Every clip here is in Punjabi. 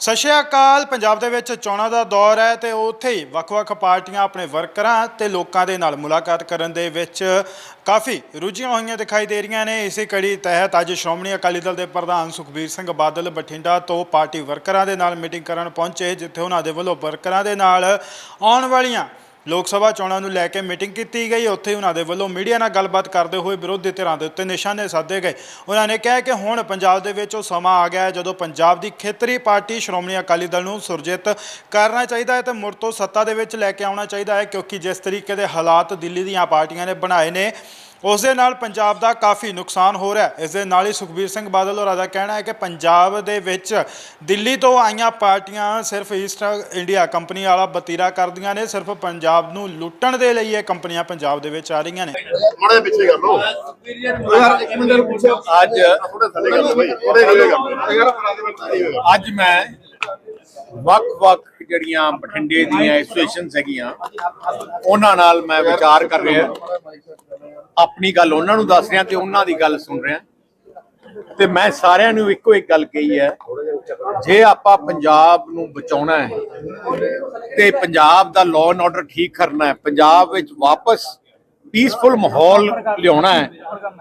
ਸਤਿ ਸ਼੍ਰੀ ਅਕਾਲ। ਪੰਜਾਬ ਦੇ ਵਿੱਚ ਚੋਣਾਂ ਦਾ ਦੌਰ ਹੈ ਤੇ ਉੱਥੇ ਹੀ ਵੱਖ-ਵੱਖ ਪਾਰਟੀਆਂ ਆਪਣੇ ਵਰਕਰਾਂ ਤੇ ਲੋਕਾਂ ਦੇ ਨਾਲ ਮੁਲਾਕਾਤ ਕਰਨ ਦੇ ਵਿੱਚ ਕਾਫੀ ਰੁਝੀਆਂ ਹੋਈਆਂ ਦਿਖਾਈ ਦੇ ਰਹੀਆਂ ਨੇ। ਇਸੇ ਕੜੀ ਤਹਿਤ ਅੱਜ ਸ਼੍ਰੋਮਣੀ ਅਕਾਲੀ ਦਲ ਦੇ ਪ੍ਰਧਾਨ ਸੁਖਬੀਰ ਸਿੰਘ ਬਾਦਲ ਬਠਿੰਡਾ ਤੋਂ ਪਾਰਟੀ ਵਰਕਰਾਂ ਦੇ ਨਾਲ ਮੀਟਿੰਗ ਕਰਨ ਪਹੁੰਚੇ, ਜਿੱਥੇ ਉਹਨਾਂ ਦੇ ਵੱਲੋਂ ਵਰਕਰਾਂ ਦੇ ਨਾਲ ਆਉਣ ਵਾਲੀਆਂ ਲੋਕ ਸਭਾ ਚੋਣਾਂ ਨੂੰ ਲੈ ਕੇ ਮੀਟਿੰਗ ਕੀਤੀ ਗਈ। ਉੱਥੇ ਉਹਨਾਂ ਦੇ ਵੱਲੋਂ ਮੀਡੀਆ ਨਾਲ ਗੱਲਬਾਤ ਕਰਦੇ ਹੋਏ ਵਿਰੋਧੀ ਧਿਰਾਂ ਦੇ ਉੱਤੇ ਨਿਸ਼ਾਨੇ ਸਾਧੇ ਗਏ। ਉਹਨਾਂ ਨੇ ਕਿਹਾ ਕਿ ਹੁਣ ਪੰਜਾਬ ਦੇ ਵਿੱਚ ਉਹ ਸਮਾਂ ਆ ਗਿਆ ਹੈ ਜਦੋਂ ਪੰਜਾਬ ਦੀ ਖੇਤਰੀ ਪਾਰਟੀ ਸ਼੍ਰੋਮਣੀ ਅਕਾਲੀ ਦਲ ਨੂੰ ਸੁਰਜੀਤ ਕਰਨਾ ਚਾਹੀਦਾ ਹੈ ਤੇ ਮੁੜ ਤੋਂ ਸੱਤਾ ਦੇ ਵਿੱਚ ਲੈ ਕੇ ਆਉਣਾ ਚਾਹੀਦਾ ਹੈ, ਕਿਉਂਕਿ ਜਿਸ ਤਰੀਕੇ ਦੇ ਹਾਲਾਤ ਦਿੱਲੀ ਦੀਆਂ ਪਾਰਟੀਆਂ ਨੇ ਬਣਾਏ ਨੇ ਉਸ ਦੇ ਨਾਲ ਪੰਜਾਬ ਦਾ ਕਾਫੀ ਨੁਕਸਾਨ ਹੋ ਰਿਹਾ ਹੈ। ਇਸ ਦੇ ਨਾਲ ਹੀ ਸੁਖਬੀਰ ਸਿੰਘ ਬਾਦਲ ਹੋਰਾਂ ਦਾ ਕਹਿਣਾ ਹੈ ਕਿ ਪੰਜਾਬ ਦੇ ਵਿੱਚ ਦਿੱਲੀ ਤੋਂ ਆਈਆਂ ਪਾਰਟੀਆਂ ਸਿਰਫ ਈਸਟ ਇੰਡੀਆ ਕੰਪਨੀ ਵਾਲਾ ਬਤੀਰਾ ਕਰਦੀਆਂ ਨੇ ਸਿਰਫ ਪੰਜਾਬ ਨੂੰ ਲੁੱਟਣ ਦੇ ਲਈ ਇਹ ਕੰਪਨੀਆਂ ਪੰਜਾਬ ਦੇ ਵਿੱਚ ਆ ਰਹੀਆਂ ਨੇ। ਮਾੜੇ ਪਿੱਛੇ ਕਰ ਲੋ ਯਾਰ ਇੱਕ ਮਿੰਟ ਪੁੱਛੋ। ਅੱਜ ਥੋੜੇ ਥੱਲੇ ਕਰ ਲੋ ਭਾਈ ਥੋੜੇ ਥੱਲੇ ਕਰ ਲੋ ਅੱਜ ਮੈਂ ਵੱਖ-ਵੱਖ ਜਿਹੜੀਆਂ ਬਠਿੰਡੇ ਦੀਆਂ ਐਸੋਸੀਏਸ਼ਨਸ ਹੈਗੀਆਂ ਉਹਨਾਂ ਨਾਲ ਮੈਂ ਵਿਚਾਰ ਕਰ ਰਿਹਾ। ਆਪਣੀ ਗੱਲ ਉਹਨਾਂ ਨੂੰ ਦੱਸ ਰਿਹਾ ਤੇ ਉਹਨਾਂ ਦੀ ਗੱਲ ਸੁਣ ਰਿਹਾ। ਤੇ ਮੈਂ ਸਾਰਿਆਂ ਨੂੰ ਇੱਕੋ ਇੱਕ ਗੱਲ ਕਹੀ ਹੈ, ਜੇ ਆਪਾਂ ਪੰਜਾਬ ਨੂੰ ਬਚਾਉਣਾ ਹੈ ਤੇ ਪੰਜਾਬ ਦਾ ਲਾਅ ਐਂਡ ਆਰਡਰ ਠੀਕ ਕਰਨਾ ਹੈ, ਪੰਜਾਬ ਵਿੱਚ ਵਾਪਸ ਪੀਸਫੁਲ ਮਾਹੌਲ ਲਿਆਉਣਾ ਹੈ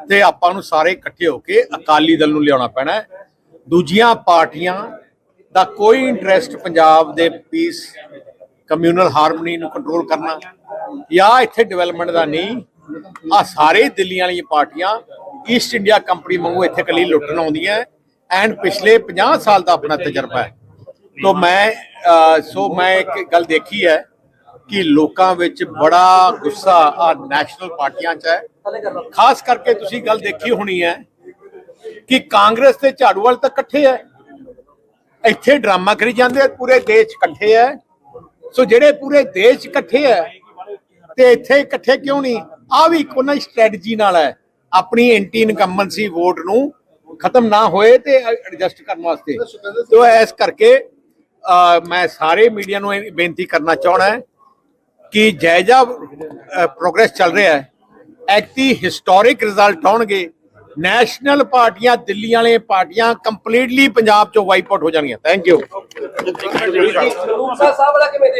ਤੇ ਆਪਾਂ ਨੂੰ ਸਾਰੇ ਇਕੱਠੇ ਹੋ ਕੇ ਅਕਾਲੀ ਦਲ ਨੂੰ ਲਿਆਉਣਾ ਪੈਣਾ ਹੈ। ਦੂਜੀਆਂ ਪਾਰਟੀਆਂ ਦਾ ਕੋਈ ਇੰਟਰਸਟ ਪੰਜਾਬ ਦੇ ਪੀਸ ਕਮਿਊਨਲ ਹਾਰਮਨੀ ਨੂੰ ਕੰਟਰੋਲ ਕਰਨਾ ਜਾਂ ਇੱਥੇ ਡਿਵੈਲਪਮੈਂਟ ਦਾ ਨਹੀਂ ਆ ਸਾਰੇ ਦਿੱਲੀ ਵਾਲੀਆਂ ਪਾਰਟੀਆਂ ਈਸਟ ਇੰਡੀਆ ਕੰਪਨੀ ਵਾਂਗੂ ਇੱਥੇ ਕੱਲੀ ਲੁੱਟਣ ਆਉਂਦੀਆਂ ਐਂਡ ਪਿਛਲੇ 50 ਸਾਲ ਦਾ ਆਪਣਾ ਤਜਰਬਾ ਹੈ। ਤੋਂ ਮੈਂ ਸੋ ਮੈਂ ਇੱਕ ਗੱਲ ਦੇਖੀ ਹੈ ਕਿ ਲੋਕਾਂ ਵਿੱਚ ਬੜਾ ਗੁੱਸਾ ਆ ਨੈਸ਼ਨਲ ਪਾਰਟੀਆਂ 'ਚ ਹੈ। ਖਾਸ ਕਰਕੇ ਤੁਸੀਂ ਗੱਲ ਦੇਖੀ ਹੋਣੀ ਹੈ ਕਿ ਕਾਂਗਰਸ ਤੇ ਝਾੜੂ ਵਾਲ ਤਾਂ ਇਕੱਠੇ ਹੈ। ਇੱਥੇ ਡਰਾਮਾ ਕਰੀ ਜਾਂਦੇ ਪੂਰੇ ਦੇਸ਼ ਇਕੱਠੇ ਹੈ। ਸੋ ਜਿਹੜੇ ਪੂਰੇ ਦੇਸ਼ ਇਕੱਠੇ ਹੈ ਤੇ ਇੱਥੇ ਇਕੱਠੇ ਕਿਉਂ ਨਹੀਂ? ਆ ਵੀ ਕੋਈ ਸਟ੍ਰੈਟਜੀ ਨਾਲ ਹੈ। ਆਪਣੀ ਐਂਟੀ ਇਨਕੰਬੈਂਸੀ ਵੋਟ ਨੂੰ ਖਤਮ ਨਾ ਹੋਏ ਤੇ ਐਡਜਸਟ ਕਰਨ ਵਾਸਤੇ। ਤੋ ਇਸ ਕਰਕੇ ਮੈਂ ਸਾਰੇ ਮੀਡੀਆ ਨੂੰ ਬੇਨਤੀ ਕਰਨਾ ਚਾਹਣਾ ਹੈ ਕਿ ਜਾਇਜ਼ਾ ਪ੍ਰੋਗਰੈਸ ਚੱਲ ਰਿਹਾ ਹੈ। ਐਕਟੀ ਹਿਸਟੋਰਿਕ ਰਿਜ਼ਲਟ ਆਉਣਗੇ ਨੈਸ਼ਨਲ ਪਾਰਟੀਆਂ ਦਿੱਲੀ ਵਾਲੇ ਪਾਰਟੀਆਂ ਕੰਪਲੀਟਲੀ ਪੰਜਾਬ ਚੋਂ ਵਾਈਪ ਆਊਟ ਹੋ ਜਾਣਗੀਆਂ। ਥੈਂਕ ਯੂ ਸਾਹਿਬ ਵਾਲਾ ਕਿਵੇਂ